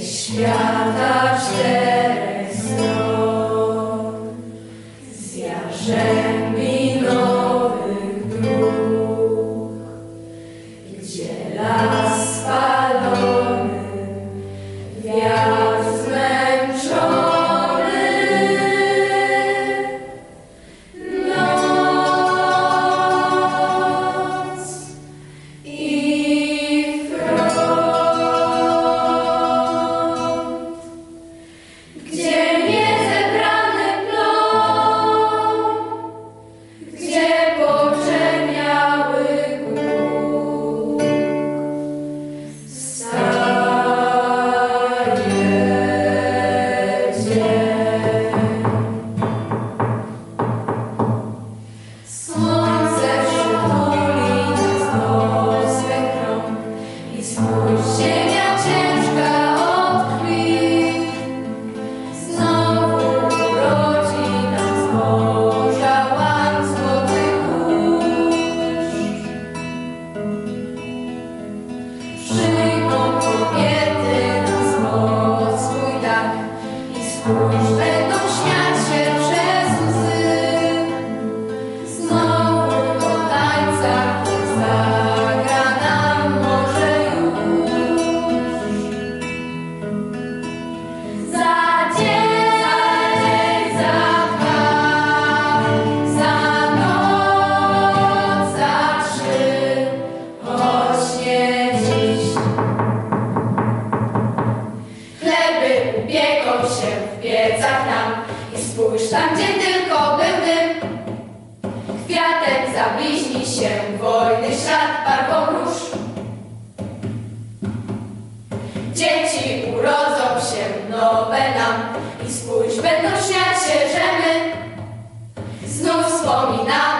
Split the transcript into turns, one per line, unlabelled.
Świata czterech stron, z jarzębi nowych dróg, gdzie Upieką się w piecach nam i spójrz tam, gdzie tylko był dym. Kwiatek zabliźni się wojny ślad barwą róż. Dzieci urodzą się nowe nam i spójrz, będą śmiać się, że my znów wspominamy